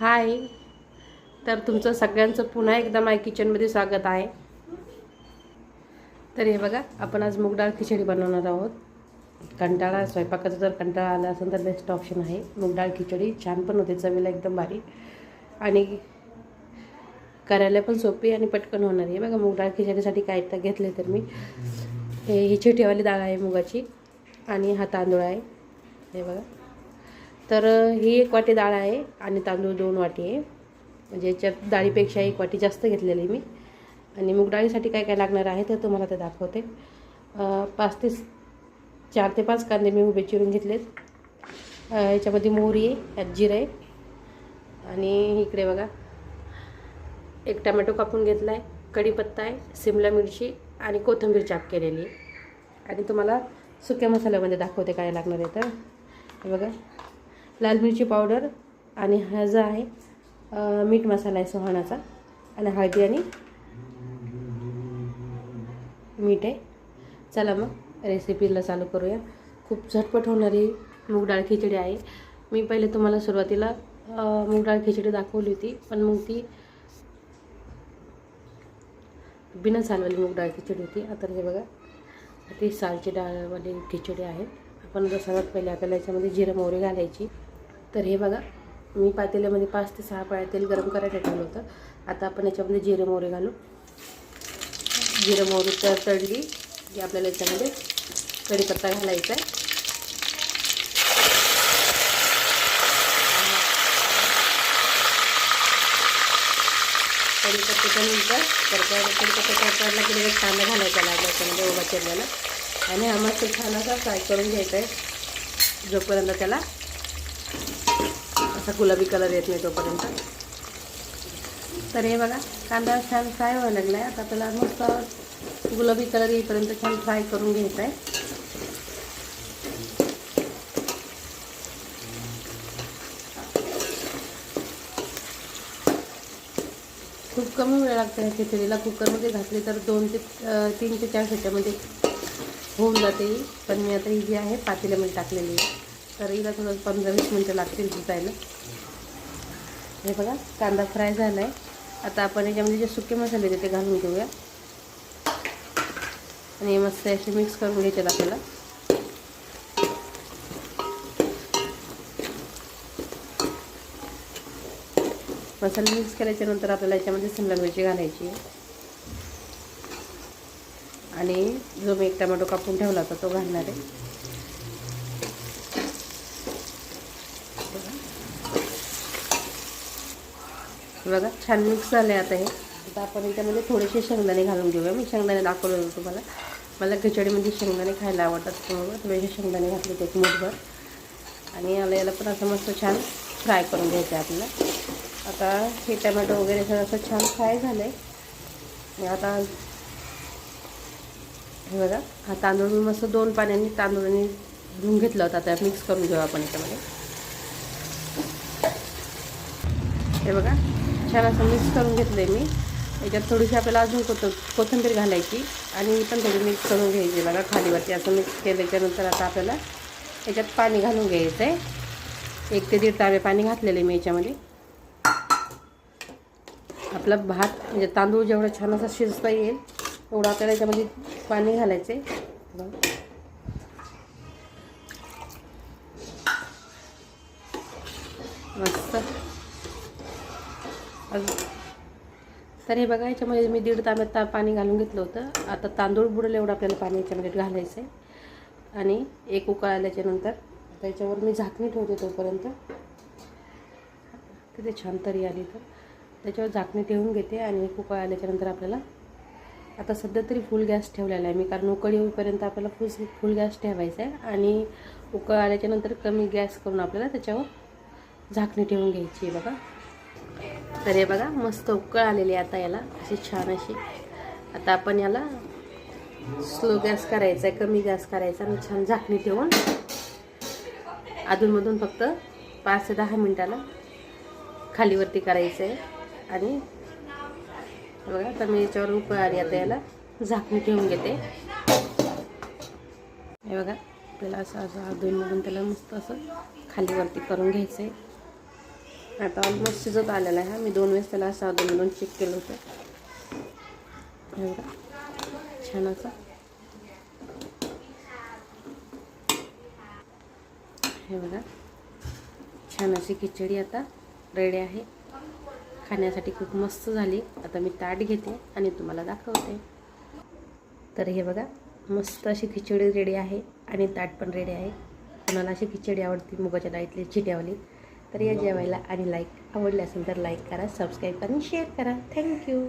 हाय. तर तुमचं सगळ्यांचं पुन्हा एकदा माय किचनमध्ये स्वागत आहे. तर हे बघा आपण आज मूग डाळ खिचडी बनवणार आहोत. कंटाळा स्वयंपाकाचा जर कंटाळा आला असेल तर बेस्ट ऑप्शन आहे. मूग डाळ खिचडी छान पण होते चवीला एकदम भारी. आणि करायला पण सोपी आणि पटकन होणार आहे. बघा मूग डाळ खिचडीसाठी काय तर घेतले तर मी. हे ही छोटीवाली डाळ आहे मुगाची. आणि हा तांदूळ आहे. हे बघा. तर ही एक वाटी डाळ आहे आणि तांदूळ दोन वाटी आहे. म्हणजे याच्यात डाळीपेक्षा एक वाटी जास्त घेतलेली मी. आणि मूग डाळीसाठी काय काय लागणार आहे तर तुम्हाला ते दाखवते. पाच ते चार ते पाच कांदे मी उभे चिरून घेतलेत. अं, याच्यामध्ये मोहरी आहे यात जिरं आहे. आणि इकडे बघा एक टमॅटो कापून घेतला आहे कढीपत्ता आहे सिमला मिरची आणि कोथिंबीर चाप केलेली आहे. आणि तुम्हाला सुक्या मसाल्यामध्ये दाखवते काय लागणार आहे तर. हे बघा लाल मिरची पावडर आणि हा जो आहे मीठ मसाला आहे सोहाणाचा आणि हळदी आणि मीठ आहे. चला मग रेसिपीला चालू करूया. खूप झटपट होणारी मूग डाळ खिचडी आहे. मी पहिले तुम्हाला सुरुवातीला मूग डाळ खिचडी दाखवली होती पण मग ती बिना सालवाली मूग डाळ खिचडी होती. आता हे बघा ती सालची डाळवाली खिचडी आहे. आपण जर सर्वात पहिले आपल्याला याच्यामध्ये जिरं मोहरी घालायची. तर हे बघा मी पातेल्यामध्ये पाच ते सहा पाळ्या तेल गरम करायला ठेवलं होतं. आता आपण याच्यामध्ये जिरे मोहरे घालू. जिरं मोहरी तर तळली की आपल्याला याच्यामध्ये कढीपत्ता घालायचा आहे. कढीपत्त्याच्या नंतर परत कढीपत्ता तळला की लगेच कांदा घालायचा लागला याच्यामध्ये उभा चिरलेला. आणि हा मस्त छान असा फ्राय करून घ्यायचा आहे. जोपर्यंत त्याला असा गुलाबी कलर येत नाही तोपर्यंत. तर हे बघा कांदा छान फ्राय व्हायला लागला आहे आता त्याला मस्त गुलाबी कलर येईपर्यंत छान फ्राय करून घ्यायचा आहे खूप कमी वेळ लागतो ह्या खिचडीला. कुकरमध्ये घातली तर दोन ते तीन ते चार शिट्ट्यामध्ये होऊन जाते पण मी आता ही जी आहे पातेल्यामध्ये टाकलेली आहे. तर हिला थोडं पंधरा वीस मिनटं लागतील शिजायला हे बघा कांदा फ्राय झाला आहे आता आपण याच्यामध्ये जे सुके मसाले होते ते घालून घेऊया. आणि हे मस्त असे मिक्स करून घ्यायचे आपल्याला. मसाले मिक्स केल्याच्यानंतर आपल्याला याच्यामध्ये शिमला मिरची घालायची आणि जो मी एक टमॅटो कापून ठेवला होता तो घालणार आहे. बघा छान मिक्स झालं आहे आता हे. आता आपण याच्यामध्ये थोडेसे शेंगदाणे घालून घेऊया. मी शेंगदाणे दाखवलं होतं तुम्हाला. मला खिचडीमध्ये शेंगदाणे खायला आवडतात त्यामुळे थोडेसे शेंगदाणे घातले ते मुठभर. आणि याला याला पण असं मस्त छान फ्राय करून घ्यायचं आहे आपल्याला. आता हे टमॅटो वगैरे सगळं असं छान फ्राय झालं आहे आता हे बघा हा तांदूळ मी मस्त दोन पाण्याने तांदूळाने धुवून घेतला होता. आता मिक्स करून घेऊ आपण याच्यामध्ये. हे बघा. छान असं मिक्स करून घेतलं आहे मी. याच्यात थोडीशी आपल्याला अजून कोथ कोथिंबीर घालायची आणि पण थोडी मिक्स करून घ्यायची बघा खालीवरती. असं मिक्स केल्याच्यानंतर आता आपल्याला याच्यात पाणी घालून घ्यायचं आहे एक ते दीड तांबे पाणी घातलेलं मी याच्यामध्ये. आपला भात म्हणजे तांदूळ जेवढा छान असा शिजता येईल तेवढं आपल्याला याच्यामध्ये पाणी घालायचं आहे मस्त. अजून. तर हे बघा याच्यामध्ये मी दीड तांब्यात ता पाणी घालून घेतलं होतं. आता तांदूळ बुडलं एवढं आपल्याला पाणी याच्यामध्ये घालायचं आहे आणि एक उकळ आल्याच्यानंतर त्याच्यावर मी झाकणी ठेवते तोपर्यंत. किती छान तरी आली तर. त्याच्यावर झाकणी ठेवून घेते आणि एक उकळ आल्याच्यानंतर आपल्याला आता सध्या तरी फुल गॅस ठेवलेला आहे मी कारण उकळी होईपर्यंत आपल्याला फुल फुल गॅस ठेवायचा आहे आणि उकळ आल्याच्यानंतर कमी गॅस करून आपल्याला त्याच्यावर झाकणी ठेवून घ्यायची आहे बघा. तर हे बघा मस्त उकळ आलेली आहे आता याला अशी छान अशी. आता आपण याला स्लो गॅस करायचा आहे कमी गॅस करायचा आणि छान झाकणी ठेवून अधूनमधून फक्त पाच ते दहा मिनटाला खालीवरती करायचं आहे आणि बघा आता मी याच्यावर उकळ आली आता याला झाकणी ठेवून घेते. हे बघा आपल्याला असं असं अधूनमधून त्याला मस्त असं खालीवरती करून घ्यायचं आहे आता ऑलमोस्ट शिजत आलेला आहे हा. मी दोन वेळेस त्याला असं अजून दोन चेक केलं होतं. हे बघा. छान असा. हे बघा. छान अशी खिचडी आता रेडी आहे. खाण्यासाठी खूप मस्त झाली. आता मी ताट घेते आणि तुम्हाला दाखवते. तर हे बघा मस्त अशी खिचडी रेडी आहे आणि ताट पण रेडी आहे. कोणाला अशी खिचडी आवडते मुगाच्या डाळीतली चिट्यावली तर या जेवायला आणि लाईक आवडले असेल तर लाईक करा सबस्क्राईब करा आणि शेअर करा. थँक्यू